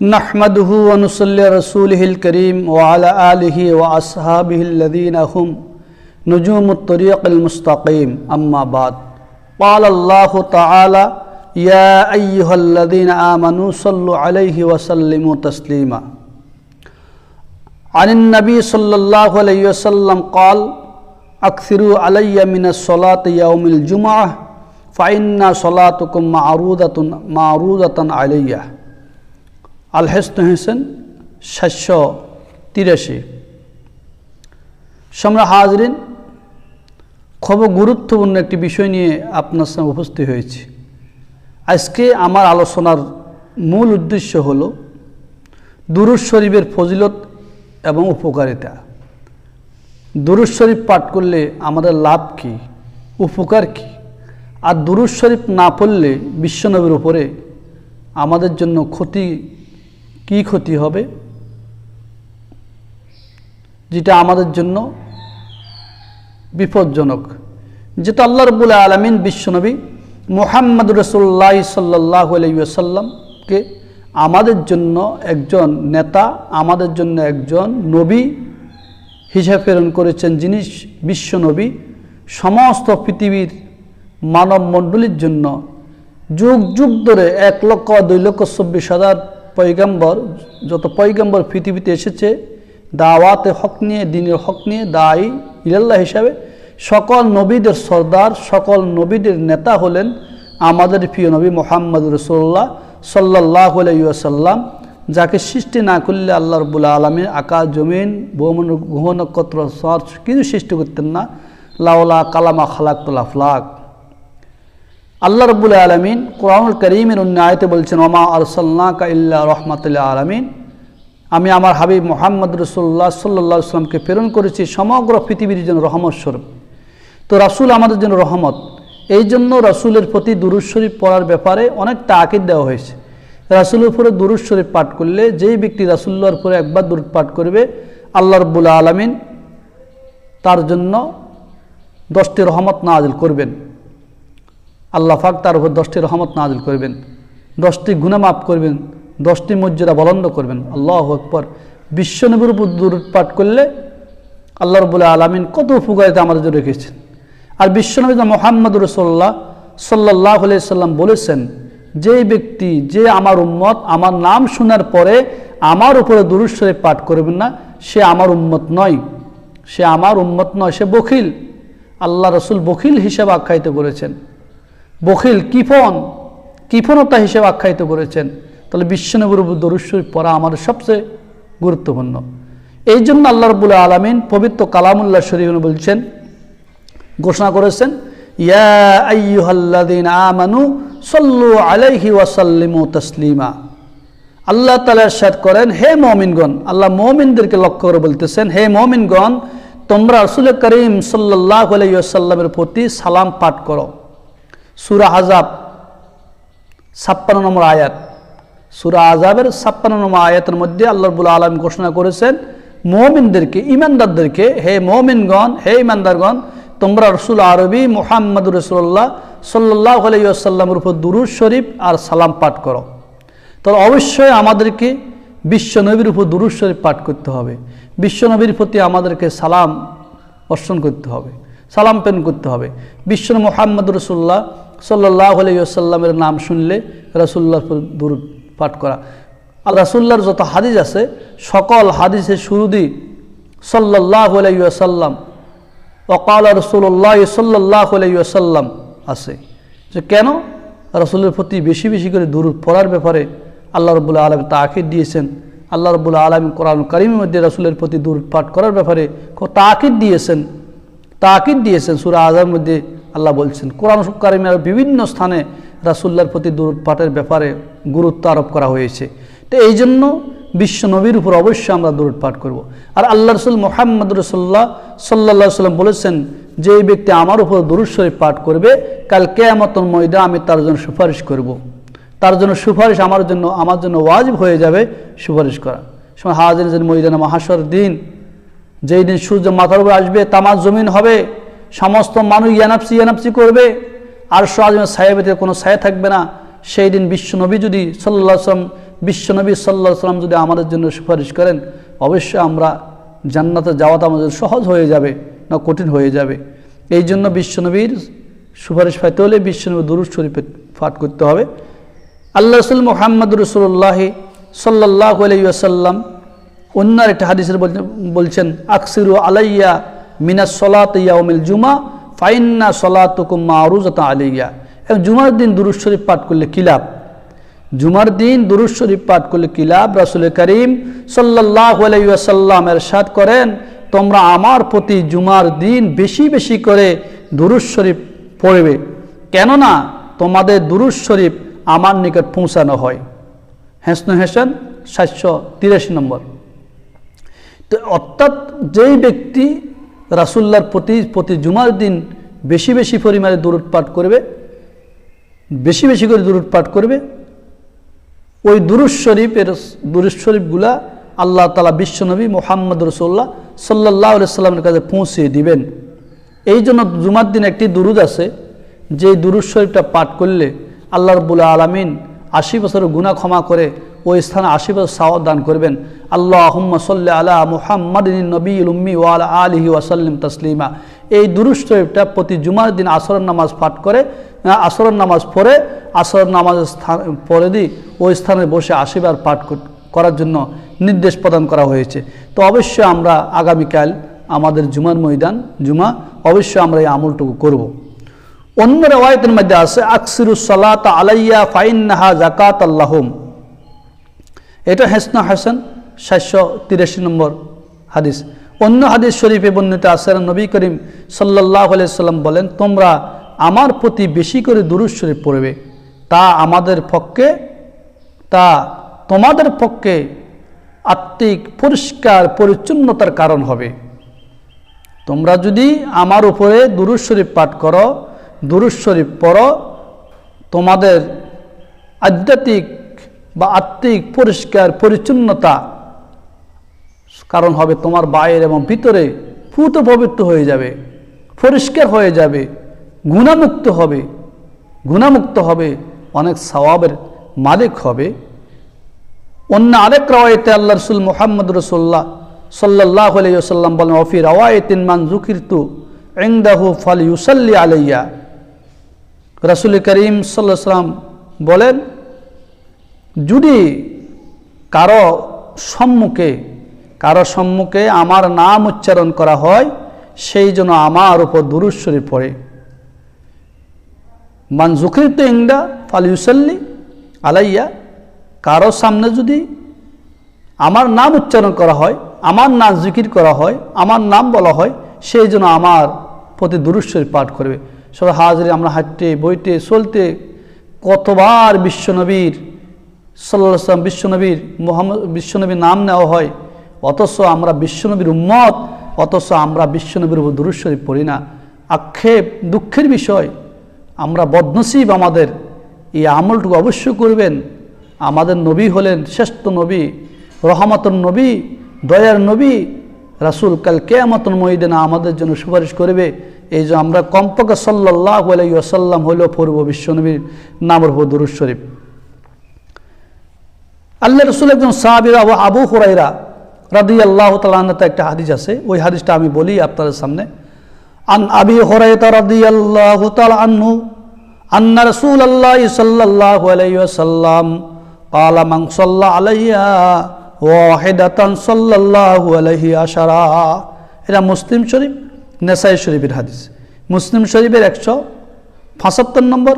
نحمده ونصلي رسوله الكريم وعلى آله وأصحابه الذين هم نجوم الطريق المستقيم. أما بعد قال الله تعالى يا أيها الذين آمنوا صلوا عليه وسلموا تسليما. عن النبي صلى الله عليه وسلم قال أكثروا علي من الصلاة يوم الجمعة فإن صلاتكم معروضة معروضة عليّ. আল Hesson Hossain সাতশো তিরাশি। সম্রা হাজরিন, খুব গুরুত্বপূর্ণ একটি বিষয় নিয়ে আপনার সামনে উপস্থিত হয়েছি। আজকে আমার আলোচনার মূল উদ্দেশ্য হল দুরুজ শরীফের ফজিলত এবং উপকারিতা। দুরুজ শরীফ পাঠ করলে আমাদের লাভ কি, উপকার কি? আর দুরুজ শরীফ না পড়লে বিশ্বনবীর উপরে আমাদের জন্য ক্ষতি কি ক্ষতি হবে? যেটা আমাদের জন্য বিপজ্জনক। যেটা আল্লাহ রবুল আলমিন বিশ্বনবী মোহাম্মদ রসুল্লাহ সাল্লাহ আলাইসাল্লামকে আমাদের জন্য একজন নেতা, আমাদের জন্য একজন নবী হিসাবে প্রেরণ করেছেন যিনি বিশ্বনবী সমস্ত পৃথিবীর মানব মণ্ডলীর জন্য যুগ যুগ ধরে এক লক্ষ, দুই লক্ষ, চব্বিশ হাজার পৈগম্বর যত পৈগম্বর পৃথিবীতে এসেছে, দাওয়াতে হক নিয়ে, দিনের হক নিয়ে, দায়ী ইলাল্লাহ হিসাবে, সকল নবীদের সর্দার, সকল নবীদের নেতা হলেন আমাদের প্রিয় নবী মোহাম্মদ রসোল্লাহ সাল্লাহ আলাইসাল্লাম যাকে সৃষ্টি না করলে আল্লাহ রবুল্লা আলমীর আকাশ, জমিন, ভৌমন গ্রহ নক্ষত্র কিছু সৃষ্টি করতেন না। লাউলা কালামা খালাকুল আফলাক। আল্লাহ রবুল আলমিন কোরআনুল করিমের অন্য আয়তে বলছেন ওমা আরসাল্লা কা ইল্লা রহমতুল্লাহ আলমিন। আমি আমার হাবিব মোহাম্মদ রসুল্লাহ সাল্লাহ সাল্লামকে প্রেরণ করেছি সমগ্র পৃথিবীর জন্য রহমত স্বরূপ। তো রাসুল আমাদের জন্য রহমত। এই জন্য রাসুলের প্রতি দুরুজ শরীফ পড়ার ব্যাপারে অনেক তাকিদ দেওয়া হয়েছে। রাসুলের উপরে দুরুজ শরীফ পাঠ করলে যেই ব্যক্তি রাসুল্লাহর উপরে একবার দুরুদ পাঠ করবে, আল্লাহ রব্বুল আলমিন তার জন্য দশটি রহমত নাজিল করবেন। আল্লাহ ফাক তার উপর দশটি রহমত নাজিল করবেন, দশটি গুণা মাফ করবেন, দশটি মর্যাদা বলন্দ করবেন। আল্লাহ আকবর। বিশ্বনবীর উপর দূরত পাঠ করলে আল্লাহ রবুল্লাহ আলমিন কত উপকারিতা আমাদের জন্য রেখেছেন। আর বিশ্বনবী মোহাম্মদ রসোল্লাহ সাল্লাহ সাল্লাম বলেছেন, যে ব্যক্তি, যে আমার উম্মত আমার নাম শোনার পরে আমার উপরে দুরুশ্বরে পাঠ করবেন না, সে আমার উম্মত নয়। সে আমার উম্মত নয়, সে বখিল। আল্লাহ রসুল বখিল হিসেবে আখ্যায়িত করেছেন। বখিল কিফন, কিফনতা হিসেবে আখ্যায়িত করেছেন। তাহলে বিশ্বনবীর দরুশ্বরী পড়া আমাদের সবচেয়ে গুরুত্বপূর্ণ। এই জন্য আল্লাহ রবুল আলমিন পবিত্র কালামুল্লাহ শরীফ বলছেন, ঘোষণা করেছেন, ইয়া আমানু সল্লু আলাইহি ওয়াসাল্লিমু তসলিমা। আল্লাহ তালা সাদ করেন, হে মমিনগণ, আল্লাহ মমিনদেরকে লক্ষ্য করে বলতেছেন, হে মমিনগণ, তোমরা রসুল করিম সাল্লাহ আলাইসাল্লামের প্রতি সালাম পাঠ করো। সুরা আজাব ছাপ্পান্ন নম্বর আয়াত। সুরা আজাবের ছাপ্পান্ন নম্বর আয়াতের মধ্যে আল্লাহবুল আলম ঘোষণা করেছেন, মোমিনদেরকে ইমানদারদেরকে হে মোমিনগণ, হে ইমানদারগণ তোমরা রসুল আরবি মোহাম্মদ রসুল্লাহ সাল্লাহ আলাইসাল্লামের উপর দুরুজ শরীফ আর সালাম পাঠ করো। তাহলে অবশ্যই আমাদেরকে বিশ্বনবীর উপর দুরুজ শরীফ পাঠ করতে হবে। বিশ্বনবীর প্রতি আমাদেরকে সালাম অর্ষণ করতে হবে, সালাম পেন করতে হবে। বিশ্ব মোহাম্মদ রসুল্লাহ সাল্লাহ আলাইসাল্লামের নাম শুনলে রসুল্লাহ দূর পাঠ করা। আর রাসুল্লাহর যত হাদিস আছে, সকল হাদিসের শুরুদি সাল্লাহ আলাইসাল্লাম অকাল রসুল্লাহ সাল্লাহ আলাইসাল্লাম আছে। যে কেন? রসুলের প্রতি বেশি বেশি করে দূর পড়ার ব্যাপারে আল্লাহ রবুল্লা আলম তাকিদ দিয়েছেন। আল্লাহ রবুল্লা আলম কোরআন করিমের মধ্যে রসুলের প্রতি দূর পাঠ করার ব্যাপারে তাকিদ দিয়েছেন। তাকিদ দিয়েছেন সুরা আজার মধ্যে আল্লাহ বলছেন, কোরআন কারিমের বিভিন্ন স্থানে রাসুল্লার প্রতি দূর পাঠের ব্যাপারে গুরুত্ব আরোপ করা হয়েছে তো এই জন্য বিশ্ব নবীর উপর অবশ্যই আমরা দূর পাঠ করব। আর আল্লাহ রসুল মোহাম্মদ রসুল্লাহ সাল্লা সাল্লাম বলেছেন, যে এই ব্যক্তি আমার উপর দূর শরীফ পাঠ করবে, কাল কেয়ামতন ময়দা আমি তার জন্য সুপারিশ করব। তার জন্য সুপারিশ আমার জন্য আমার জন্য ওয়াজিব হয়ে যাবে সুপারিশ করা সময় হাজির ময়দানা মহাসর দিন, যেই দিন সূর্য মাথার উপর আসবে, তামার জমিন হবে সমস্ত মানুষ ইয়ানাপসি ইয়ানাপসি করবে, আর সাহেবের কোনো ছায়া থাকবে না। সেই দিন বিশ্বনবী যদি সাল্লাহ আসলাম বিশ্বনবী সাল্লাহ সাল্লাম যদি আমাদের জন্য সুপারিশ করেন, অবশ্যই আমরা জান্নাতে যাওয়াটা আমাদের সহজ হয়ে যাবে, না কঠিন হয়ে যাবে। এই জন্য বিশ্বনবীর সুপারিশ পাইতে হলে বিশ্বনবী দুরুদ শরীফে পাঠ করতে হবে। আল্লাহ রসুল মোহাম্মদ রসুল্লাহ সাল্লাহ আলাইসাল্লাম অন্য একটা হাদিসের বল- বলছেন, আকসিরু আলাইয়া মিনা সলাত ইয়াউমিল জুমা, ফাইন্না সলাতুকুম মারুজাতা আলাইয়া এবং জুমার দিন দুরুদ শরীফ পাঠ করলে কি লাভ? জুমার দিন দুরুদ শরীফ পাঠ করলে কি লাভ? রাসুল করিম সাল্লাহ আলাইসাল্লাম এরশাদ করেন, তোমরা আমার প্রতি জুমার দিন বেশি বেশি করে দুরুদ শরীফ পড়বে। কেননা তোমাদের দুরুদ শরীফ আমার নিকট পৌঁছানো হয়। হেসন হেসেন, সাতশো তিরাশি নম্বর। তো অর্থাৎ যেই ব্যক্তি রাসুল্লার প্রতি প্রতি জুমার দিন বেশি বেশি পরিমাণে দূরত পাঠ করবে, বেশি বেশি করে দূরত পাঠ করবে। ওই দুরুজ শরীফের দুরুজ শরীফগুলা আল্লাহ তালা বিশ্বনবী মোহাম্মদ রসোল্লাহ সাল্লাহ সাল্লামের কাছে পৌঁছিয়ে দিবেন। এই জন্য জুমার দিন একটি দুরুদ আছে যে দুরুজ শরীফটা পাঠ করলে আল্লাহ রবুল্লা আলমিন আশি বছরের গুণা ক্ষমা করে ওই স্থানে আশীর্বাদ সাওয়াত দান করবেন। আল্লাহ সাল্লা আলা মুহাম্মদ নবী উম্মি ওয়াল আলিহি ওয়াসাল্লিম তসলিমা। এই দুরুজ শরীফটা প্রতি জুমার দিন আসরের নামাজ পাঠ করে আহ, আসরের নামাজ পড়ে আসরের নামাজের স্থান পরে দিই ওই স্থানে বসে আশীর্বাদ পাঠ কর- করার জন্য নির্দেশ প্রদান করা হয়েছে। তো অবশ্যই আমরা আগামীকাল আমাদের জুমার ময়দান জুমা অবশ্যই আমরা এই আমলটুকু করব। অন্য রেওয়ায়তের মধ্যে আছে আকসিরুস সালাত আলাইয়া ফাইন্নাহা জাকাত আল্লাহম এটা হেসনা হাসান, সাতশো তিরাশি নম্বর হাদিস। অন্য হাদিস শরীফে বর্ণিত আছে নবী করিম সাল্লাহ সাল্লাম বলেন, তোমরা আমার প্রতি বেশি করে দুরুদ শরীফ পড়বে। তা আমাদের পক্ষে, তা তোমাদের পক্ষে আত্মিক, পরিষ্কার, পরিচ্ছন্নতার কারণ হবে। তোমরা যদি আমার উপরে দুরুদ শরীফ পাঠ করো, দুরুদ শরীফ পড়ো, তোমাদের আধ্যাত্মিক বা আত্মিক, পরিষ্কার, পরিচ্ছন্নতা। কারণ হবে তোমার বাইরে এবং ভিতরে পুত পবিত্র হয়ে যাবে, পরিষ্কার হয়ে যাবে, গুণামুক্ত হবে গুণামুক্ত হবে, অনেক সওয়াবের মালিক হবে। অন্য আরেক রাওয়ায়তে আল্লাহ রসুল মোহাম্মদ রসোল্লাহ সাল্লাহ আলাইসাল্লাম বলেন, অফি রাওয়ায়তিন মান জুকিরতু ইংদাহু ফল ইউসাল্লি আলাইয়া। রসুল করিম সাল্লাহ সাল্লাম বলেন যদি কারও সম্মুখে কারও সম্মুখে আমার নাম উচ্চারণ করা হয়, সেই জন্য আমার উপর দুরুশ্বরী পড়ে। মান জুকিরতু ইংদা ফাল ইউসাল্লি আলাইয়া, কারও সামনে যদি আমার নাম উচ্চারণ করা হয়, আমার নাম জিকির করা হয়, আমার নাম বলা হয়, সেই জন্য আমার প্রতি দুরুশ্বরী পাঠ করবে। সবাই হাজরে আমরা হাঁটতে, বইতে, চলতে কতবার বিশ্বনবীর সাল্লাহ সাল্লাম বিশ্বনবীর মোহাম্মদ, বিশ্বনবীর নাম নেওয়া হয়। অথচ আমরা বিশ্বনবীর উম্মত, অথচ আমরা বিশ্বনবীর উপর দুরুশ্বরী পড়ি না। আক্ষেপ, দুঃখের বিষয়। আমরা বদনসিব আমাদের। এই আমলটুকু অবশ্যই করবেন। আমাদের নবী হলেন শ্রেষ্ঠ নবী রহমতন নবী, দয়ার নবী। রাসুল কাল কেয়ামতন মহিদিনা আমাদের জন্য সুপারিশ করবে। এই যে আমরা কমপক্ষে সাল্লাহ আলাইসাল্লাম হলেও পড়ব বিশ্বনবীর নামের উপর দুরুজ আল্লাহ রসুল একজন সাহাবির আবু আবু হুরাইরা রাদি আল্লাহ তালান্নাতে একটা হাদিস আছে ওই হাদিসটা আমি বলি আপনাদের সামনে আন আবি হুরাইতা রাদি আল্লাহ তালা আন্নু আন্না রসুল আল্লাহ সাল্লাহ আলাইসাল্লাম قال من صلى علي واحدة صلى الله عليه عشرة এটা মুসলিম শরীফ নেসাই শরীফের হাদিস মুসলিম শরীফের একশো পঁচাত্তর নম্বর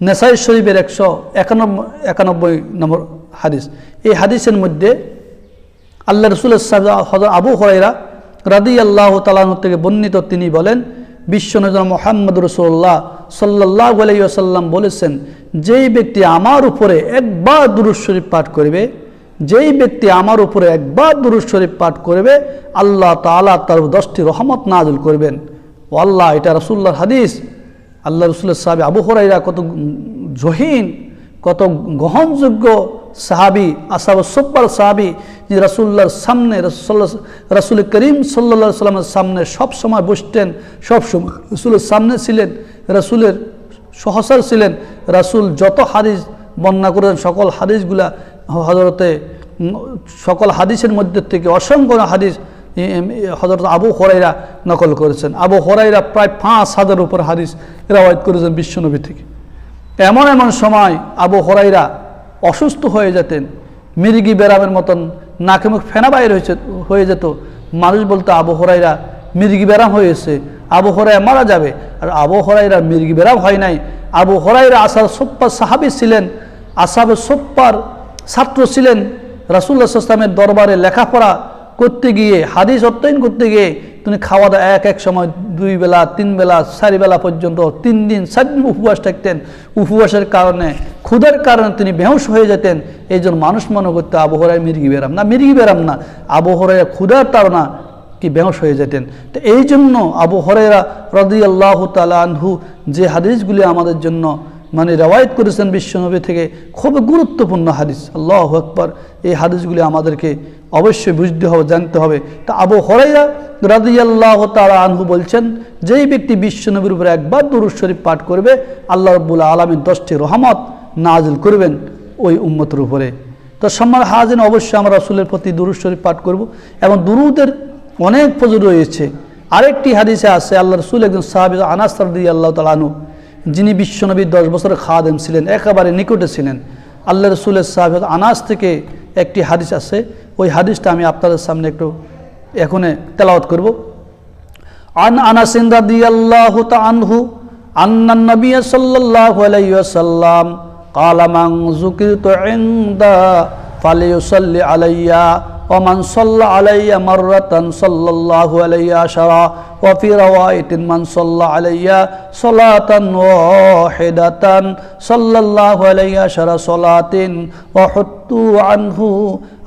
নেসাই শরীফের একশো একানব্বই একানব্বই নম্বর হাদিস। এই হাদিসের মধ্যে আল্লাহ হজর আবু হরাইরা রাদি আল্লাহ তালাহ থেকে বর্ণিত তিনি বলেন বিশ্বনজন মোহাম্মদ রসুল্লাহ সাল্লাহ আলাইসাল্লাম বলেছেন, যেই ব্যক্তি আমার উপরে একবার দুরুজ শরীফ পাঠ করবে, যেই ব্যক্তি আমার উপরে একবার দুরুজ শরীফ পাঠ করবে, আল্লাহ তালা তার দশটি রহমত নাজুল করবেন। ও আল্লাহ এটা রসুল্লাহর হাদিস। আল্লাহ রসুলের সাহাবি আবু হরাইরা কত জহিন কত গ্রহণযোগ্য সাহাবি, আসাব সব্বার সাহাবি যে রাসুল্লাহর সামনে রাসুল করিম সাল্লা সাল্লামের সামনে সব সময় বসতেন, সব সময়। রসুলের সামনে ছিলেন, রাসুলের সহসার ছিলেন, রাসুল যত হাদিস বর্ণনা করেন, সকল হাদিসগুলা হজরতে সকল হাদিসের মধ্যে থেকে অসংখ্য হাদিস হজরত আবু হরাইরা নকল করেছেন। আবু হরাইরা প্রায় পাঁচ হাজার উপর হাদিস রাওয়ায়ত করেছেন বিশ্বনবী থেকে। এমন এমন সময় আবু হরাইরা অসুস্থ হয়ে যেতেন। মির্গি বেরামের মতন নাকে মুখ ফেনা বাইর হয়েছে, হয়ে যেত। মানুষ বলতো, আবু হরাইরা, মির্গি বেরাম হয়েছে। আবু হরাইরা মারা যাবে। আর আবু হরাইরা মির্গি বেরাম হয় নাই। আবু হরাইরা আসার সোপ্পার সাহাবি ছিলেন, আসাবে সোপ্পার ছাত্র ছিলেন। রাসুল্লাহ ইসলামের দরবারে লেখাপড়া করতে গিয়ে, হাদিস অধ্যয়ন করতে গিয়ে তিনি খাওয়া দাওয়া এক এক সময় দুই বেলা, তিন বেলা, চারি বেলা পর্যন্ত, তিন দিন চার দিন উপবাস থাকতেন। উপবাসের কারণে ক্ষুদের কারণে তিনি বেহুশ হয়ে যেতেন। এই জন্য মানুষ মনে করতে আবহাওয়ায় মির্গি বেরাম না, মির্গি বেরাম না। আবহাওয়ায় ক্ষুধার তাড়না কি বেহস হয়ে যেতেন। তো এই জন্য আবু হরেরা রদি আল্লাহ তালা যে হাদিসগুলি আমাদের জন্য মানে রেওয়ায়ত করেছেন বিশ্বনবী থেকে খুব গুরুত্বপূর্ণ হাদিস। আল্লাহ আকবর। এই হাদিসগুলি আমাদেরকে অবশ্যই বুঝতে হবে, জানতে হবে। তা আবু হরাইয়া রাদি আল্লাহ তালা আনহু বলছেন, যেই ব্যক্তি বিশ্বনবীর উপরে একবার দুরুদ শরীফ পাঠ করবে, আল্লাহ রব্বুল্লা আলমীর দশটি রহমত নাজিল করবেন ওই উম্মতের উপরে। তো সম্মান হাজিন অবশ্যই আমরা রসুলের প্রতি দুরুদ শরীফ পাঠ করব এবং দুরুদের অনেক ফজর রয়েছে। আরেকটি হাদিসে আছে, আল্লাহ রসুল একজন সাহাবি আনাস রাদি আল্লাহ তালানু যিনি বিশ্বনবীর দশ বছরের খাদেম ছিলেন একেবারে নিকটে ছিলেন আল্লাহ রসুলের সাহাবি আনাস থেকে একটি হাদিস আছে ওই হাদিসটা আমি আপনাদের সামনে একটু এখনে তেলাওয়াত করব عن انس رضي الله عنه ان النبي صلى الله عليه وسلم قال من ذكرت عند فليصلي علي ومن صلى علي مرة صلى الله عليه عشرا وفي رواية من صلى علي صلاة واحدة صلى الله عليه عشر صلاة وحطوا عنه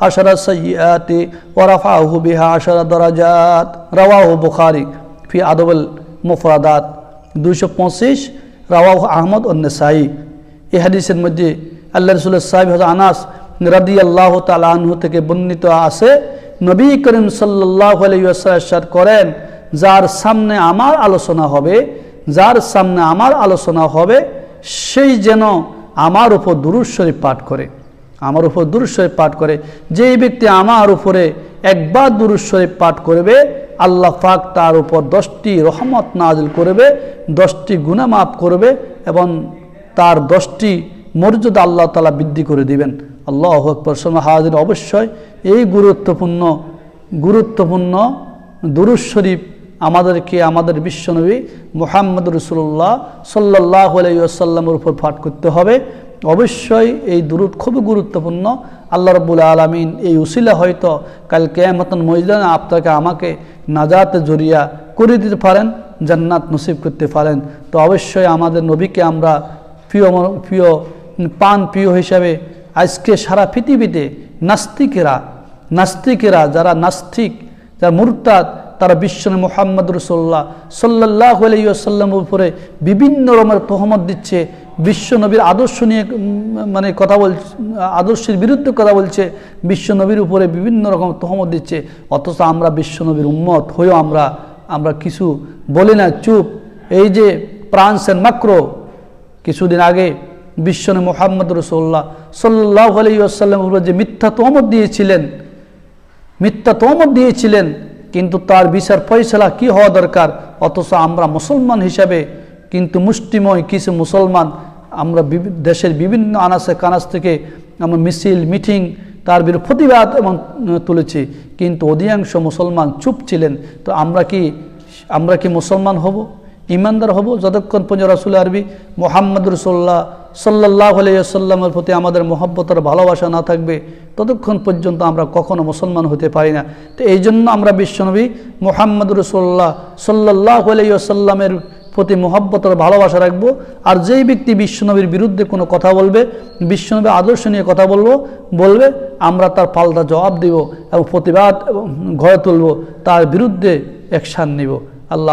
عشر سيئات ورفعه بها عشر درجات رواه بخاري ফি আদবল মুফরাদাত দুইশো পঁচিশ রাওয়াহ আহমদ অন্নেসাই এই হাদিসের মধ্যে আল্লাহ রসুল্লাহ সাহেব হজ আনাস রাদি আল্লাহ তালু থেকে বর্ণিত আছে, নবী করিম সাল্লাহ করেন, যার সামনে আমার আলোচনা হবে, যার সামনে আমার আলোচনা হবে, সেই যেন আমার উপর দুরুদ শরীফ পাঠ করে। আমার উপর দুরুদ শরীফ পাঠ করে। যেই ব্যক্তি আমার উপরে একবার দুরুদ শরীফ পাঠ করবে, আল্লাহ পাক তার উপর দশটি রহমত নাজিল করবে, দশটি গুণা মাফ করবে এবং তার দশটি মর্যাদা আল্লাহ তালা বৃদ্ধি করে দিবেন। আল্লাহ আকবর। হাজির। অবশ্যই এই গুরুত্বপূর্ণ গুরুত্বপূর্ণ দুরুদ শরীফ আমাদেরকে, আমাদের বিশ্বনবী মোহাম্মদ রসুল্লাহ সাল্লাহ আলাইসাল্লামের উপর পাঠ করতে হবে। অবশ্যই এই দুরুদ খুবই গুরুত্বপূর্ণ। আল্লাহ রব্বুল আলমিন এই উসিলা হয়তো কাল কেয়ামতন ময়দানে আপনাকে আমাকে নাজাতে জড়িয়া করে দিতে পারেন, জান্নাত নসিব করতে পারেন। তো অবশ্যই আমাদের নবীকে আমরা প্রিয় প্রিয়, পান প্রিয় হিসাবে আজকে সারা পৃথিবীতে নাস্তিকেরা নাস্তিকেরা যারা নাস্তিক, যারা মুরতাদ, তারা বিশ্বনে মোহাম্মদ রসোল্লাহ সাল্লাহ আলাইসাল্লামের উপরে বিভিন্ন রকমের তহমত দিচ্ছে, বিশ্বনবীর আদর্শ নিয়ে মানে কথা বল, আদর্শের বিরুদ্ধে কথা বলছে, বিশ্বনবীর উপরে বিভিন্ন রকম তহমত দিচ্ছে, অথচ আমরা বিশ্বনবীর উম্মত হয়েও আমরা আমরা কিছু বলি না। চুপ, এই যে প্রান্সেন মাক্রো, কিছুদিন আগে বিশ্বনে মোহাম্মদ রসোল্লাহ সাল্লাহ আলাইসাল্লামের উপরে যে মিথ্যা তোমত দিয়েছিলেন, মিথ্যা তোমত দিয়েছিলেন, কিন্তু তার বিচার ফয়সলা কি হওয়া দরকার? অথচ আমরা মুসলমান হিসাবে কিন্তু মুষ্টিময় কিছু মুসলমান, আমরা দেশের বিভিন্ন আনাসে কানাস থেকে আমরা মিছিল, মিটিং, তার বিরুদ্ধে প্রতিবাদ এবং তুলেছি। কিন্তু অধিকাংশ মুসলমান চুপ ছিলেন। তো আমরা কি আমরা কি মুসলমান হব? ইমানদার হব? যতক্ষণ পর্যন্ত রাসুল আরবি মোহাম্মদ রসোল্লাহ সাল্লাহ আলাইসাল্লামের প্রতি আমাদের মহব্বতের ভালোবাসা না থাকবে, ততক্ষণ পর্যন্ত আমরা কখনো মুসলমান হতে পারি না। তো এই জন্য আমরা বিশ্বনবী মোহাম্মদ রসোল্লাহ সাল্লাহ আলাইসাল্লামের প্রতি মহব্বতের ভালোবাসা রাখব। আর যেই ব্যক্তি বিশ্বনবীর বিরুদ্ধে কোনো কথা বলবে বিশ্বনবীর আদর্শ নিয়ে কথা বলব, বলবে, আমরা তার পাল্টা জবাব দিব এবং প্রতিবাদ এবং গড়ে তুলব, তার বিরুদ্ধে অ্যাকশান নিব। আল্লাহ